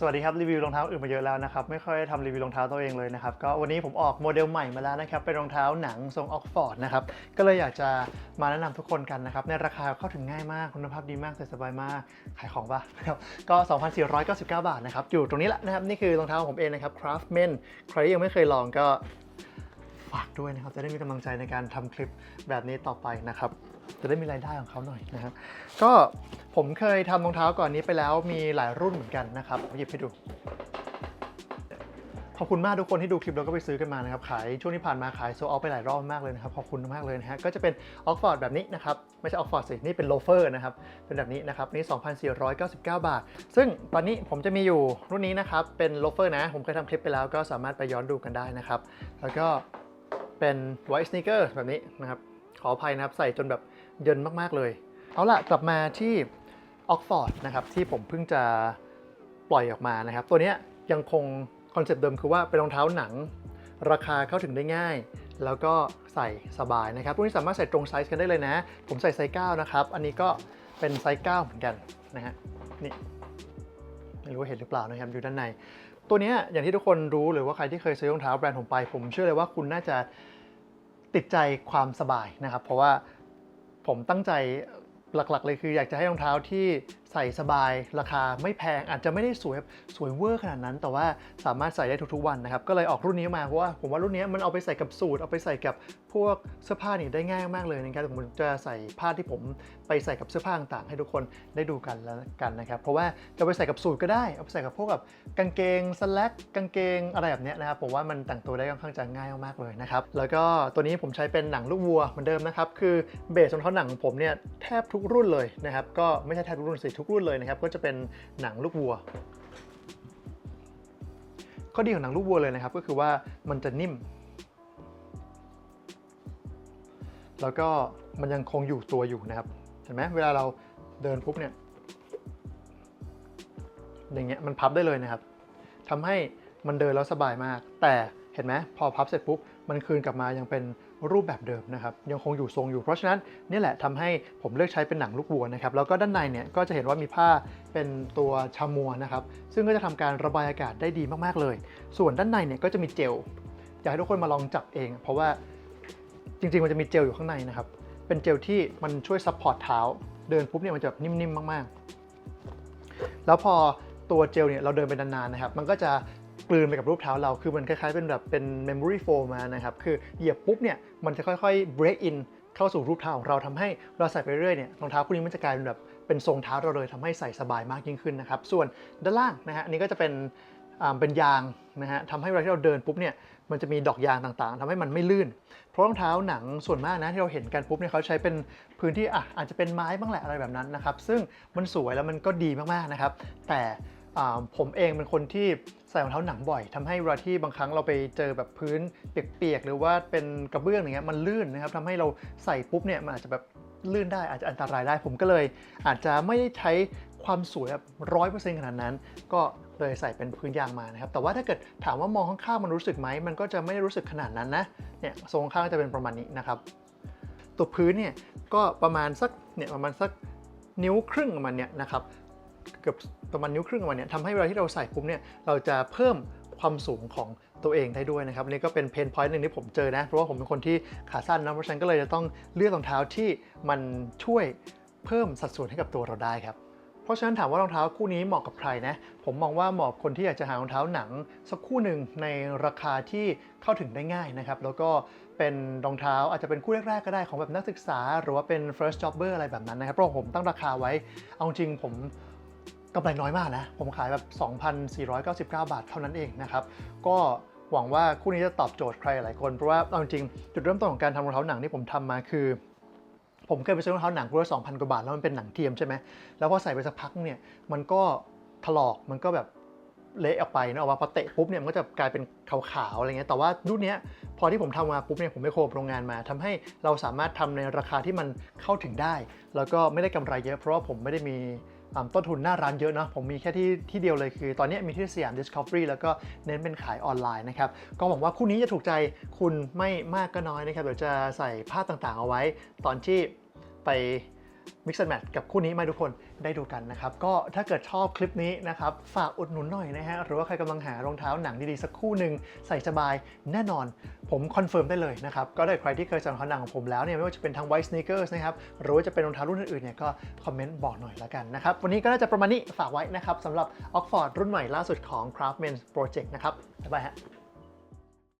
สวัสดีครับรีวิวรองเท้าอื่นมาเยอะแล้วนะครับไม่ค่อยทำรีวิวรองเท้าตัวเองเลยนะครับก็วันนี้ผมออกโมเดลใหม่มาแล้วนะครับเป็นรองเท้าหนังทรงออกฟอร์ดนะครับก็เลยอยากจะมาแนะนำทุกคนกันนะครับในราคาเข้าถึงง่ายมากคุณภาพดีมากใส่สบายมากขายของปะครับก็ 2,499 บาทนะครับอยู่ตรงนี้แหละนะครับนี่คือรองเท้าของผมเองนะครับ Craftman ใครที่ยังไม่เคยลองก็ ฝากด้วยนะครับ จะได้มีกำลังใจในการทำคลิปแบบนี้ต่อไปนะครับ จะได้มีรายได้ของเขาหน่อยนะครับก็ผมเคยทำรองเท้าก่อนนี้ไปแล้วมีหลายรุ่นเหมือนกันนะครับหยิบให้ดูขอบคุณมากทุกคนที่ดูคลิปแล้วก็ไปซื้อกันมานะครับ ขายช่วงที่ผ่านมาขายโซเอาไปหลายรอบมากเลยนะครับ ขอบคุณมากเลยนะฮะก็จะเป็นออกฟอร์ดแบบนี้นะครับ ไม่ใช่ออกฟอร์ดสิ นี่เป็นโลเฟอร์นะครับ เป็นแบบนี้นะครับ นี่ 2,499 บาท ซึ่งตอนนี้ผมจะมีอยู่รุ่นนี้นะครับ เป็นโลเฟอร์นะ ผมเคยทำคลิปไปแล้วก็สามารถไปย้อนดูกันได้นะครับ แล้วก็ เป็น white sneaker แบบนี้นะครับขออภัยนะครับใส่จนแบบเยินมากๆเลย เอาล่ะ กลับมาที่ออกฟอร์ดนะครับที่ผมเพิ่งจะปล่อยออกมานะครับ ตัวนี้ยังคงคอนเซปต์เดิมคือว่าเป็นรองเท้าหนัง ราคาเข้าถึงได้ง่าย แล้วก็ใส่สบายนะครับพวกนี้สามารถใส่ตรงไซส์กันได้เลยนะ ผมใส่ไซส์9นะครับ อันนี้ก็เป็นไซส์9เหมือนกันนะฮะนี่ไม่รู้ว่าเห็นหรือเปล่านะครับอยู่ด้านใน ตัวนี้อย่างที่ทุกคนรู้หรือว่าใครที่เคยซื้อรองเท้าแบรนด์ผมไป ผมเชื่อเลยว่าคุณน่าจะติดใจความสบายนะครับ เพราะว่าผมตั้งใจหลักๆ เลยคืออยากจะให้รองเท้าที่ใส่สบายราคาไม่แพงอาจจะไม่ได้สวยสวยเวอร์ขนาดนั้น แต่ว่าสามารถใส่ได้ทุกๆวันนะครับ ก็เลยออกรุ่นนี้มาเพราะว่าผมว่ารุ่นนี้มันเอาไปใส่กับสูทเอาไปใส่กับพวกเสื้อผ้านี่ได้ง่ายมากเลยนะครับผมจะใส่ผ้าที่ผมไปใส่กับเสื้อผ้าต่างๆ ให้ทุกคนได้ดูกันแล้วกันนะครับเพราะว่าจะไปใส่กับสูทก็ได้ เอาไปใส่กับพวกแบบกางเกงสแลกกางเกงอะไรแบบเนี้ยนะครับผมว่ามันแต่งตัวได้ค่อนข้างจะง่ายมากๆเลยนะครับแล้วก็ตัวนี้ผมใช้เป็นหนังลูกวัวเหมือนเดิมนะครับคือเบสรองเท้าหนังของผมเนี่ยแทบทุกรุ่นเลยนะครับก็ไม่ใช่แทบทุกรุ่นสิทุกรุ่นเลยนะครับ ก็จะเป็นหนังลูกวัว ข้อดีของหนังลูกวัวเลยนะครับ ก็คือว่ามันจะนิ่ม แล้วก็มันยังคงอยู่ตัวอยู่นะครับ เห็นไหมเวลาเราเดินปุ๊บเนี่ย อย่างเงี้ยมันพับได้เลยนะครับทำให้มันเดินแล้วสบายมาก แต่ ห็นไหมพอพับเสร็จปุ๊บมันคืนกลับมายังเป็นรูปแบบเดิมนะครับยังคงอยู่ทรงอยู่เพราะฉะนั้นนี่แหละทำให้ผมเลือกใช้เป็นหนังลูกวัวนะครับแล้วก็ด้านในเนี่ยก็จะเห็นว่ามีผ้าเป็นตัวชามัวนะครับซึ่งก็จะทำการระบายอากาศได้ดีมากๆเลย ส่วนด้านในเนี่ยก็จะมีเจลอยากให้ทุกคนมาลองจับเอง เพราะว่าจริงๆมันจะมีเจลอยู่ข้างในนะครับเป็นเจลที่มันช่วยซัพพอร์ตเท้าเดินปุ๊บเนี่ยมันจะแบบนิ่มๆมากๆ แล้วพอตัวเจลเนี่ยเราเดินไปนานๆนะครับ มันก็จะ กลืนไปกับรูปเท้าเราคือมันคล้ายๆเป็นแบบเป็น memory foam มานะครับคือเหยียบปุ๊บเนี่ยมันจะค่อยๆ break in เข้าสู่รูปเท้าของเราทำให้เราใส่ไปเรื่อยเนี่ยรองเท้าคู่นี้มันจะกลายเป็นแบบเป็นทรงเท้าเราเลยทำให้ใส่สบายมากยิ่งขึ้นนะครับส่วนด้านล่างนะฮะอันนี้ก็จะเป็นอ่าเป็นยางนะฮะทำให้เวลาที่เราเดินปุ๊บเนี่ยมันจะมีดอกยางต่างๆทำให้มันไม่ลื่น เพราะรองเท้าหนังส่วนมากนะที่เราเห็นกันปุ๊บเนี่ยเขาใช้เป็นพื้นที่อะอาจจะเป็นไม้บ้างแหละอะไรแบบนั้นนะครับซึ่งมันสวยแล้วมันก็ดีมากๆนะครับแต่อ่าผมเองเป็นคนที่ ใส่รองเท้าหนังบ่อยทำให้เวลาที่บางครั้งเราไปเจอแบบพื้นเปียกๆหรือว่าเป็นกระเบื้องอย่างเงี้ยมันลื่นนะครับทำให้เราใส่ปุ๊บเนี่ยมันอาจจะแบบลื่นได้อาจจะอันตรายได้ ผมก็เลย อาจจะไม่ได้ใช้ความสวยแบบร้อยเปอร์เซ็นต์ขนาดนั้น ก็เลยใส่เป็นพื้นยางมานะครับ แต่ว่าถ้าเกิดถามว่ามองข้างๆมันรู้สึกไหมมันก็จะไม่ได้รู้สึกขนาดนั้นนะเนี่ยทรงข้างจะเป็นประมาณนี้นะครับตัวพื้นเนี่ยก็ประมาณสักเนี่ยประมาณสักนิ้วครึ่งประมาณเนี้ยนะครับ เกือบประมาณนิ้วครึ่งประมาณเนี้ยทำให้เวลาที่เราใส่ปุ๊บเนี่ยเราจะเพิ่มความสูงของตัวเองได้ด้วยนะครับนี่ก็เป็นเพนพอยต์หนึ่งที่ผมเจอนะ เพราะว่าผมเป็นคนที่ขาสั้นนะเพราะฉะนั้นก็เลยจะต้องเลือกรองเท้าที่มันช่วยเพิ่มสัดส่วนให้กับตัวเราได้ครับเพราะฉะนั้นถามว่ารองเท้าคู่นี้เหมาะกับใครนะ ผมมองว่าเหมาะคนที่อยากจะหารองเท้าหนัง สักคู่หนึ่งในราคาที่เข้าถึงได้ง่ายนะครับ แล้วก็เป็นรองเท้าอาจจะเป็นคู่แรกๆก็ได้ของแบบนักศึกษา หรือว่าเป็น first jobber อะไรแบบนั้นนะครับเพราะผมตั้งราคาไว้ เอาจริงผมำไรน้อยมากนะ ผมขายแบบ 2,499 บาทเท่านั้นเองนะครับ ก็หวังว่าคู่นี้จะตอบโจทย์ใครหลายคน เพราะว่าเอาจริงจุดเริ่มต้นของการทำรองเท้าหนังที่ผมทำมาคือ ผมเคยไปซื้อรองเท้าหนังคู่ละ2,000กว่าบาทแล้วมันเป็นหนังเทียมใช่ไหมแล้วพอใส่ไปสักพักเนี่ยมันก็ถลอกมันก็แบบเละออกไปนะออกมาพอเตะปุ๊บเนี่ยมันก็จะกลายเป็นขาวๆอะไรเงี้ยแต่ว่ารุ่นเนี้ยพอที่ผมทำมาปุ๊บเนี่ยผมไปโคบโรงงานมาทำให้เราสามารถทำในราคาที่มันเข้าถึงได้ แล้วก็ไม่ได้กำไรเยอะเพราะว่าผมไม่ได้มี ต้นทุนหน้าร้านเยอะเนาะผมมีแค่ที่ที่เดียวเลยคือ ตอนนี้มีที่สยาม Discovery แล้วก็เน้นเป็นขายออนไลน์นะครับ ก็หวังว่าคู่นี้จะถูกใจคุณไม่มากก็น้อยนะครับเดี๋ยวจะใส่ภาพต่างๆเอาไว้ ตอนที่ไป Mix and Match กับคู่นี้มาทุกคนได้ดูกันนะครับ ก็ถ้าเกิดชอบคลิปนี้นะครับ ฝากอุดหนุนหน่อยนะฮะ หรือว่าใครกำลังหารองเท้าหนังดีๆ สักคู่หนึ่งใส่สบายแน่นอน ผมคอนเฟิร์มได้เลยนะครับ ก็ได้ใครที่เคยใส่งรองเท้าหนังของผมแล้วเนี่ย ไม่ว่าจะเป็นทั้ง white sneakers นะครับ หรือว่าจะเป็นรองเท้ารุ่นอื่นๆเนี่ยก็คอมเมนต์บอกหน่อยละกันนะครับ วันนี้ก็น่าจะประมาณนี้ฝากไว้นะครับสำหรับ Oxford รุ่นใหม่ล่าสุดของ Craftman Project นะครับบ๊ายบายฮะ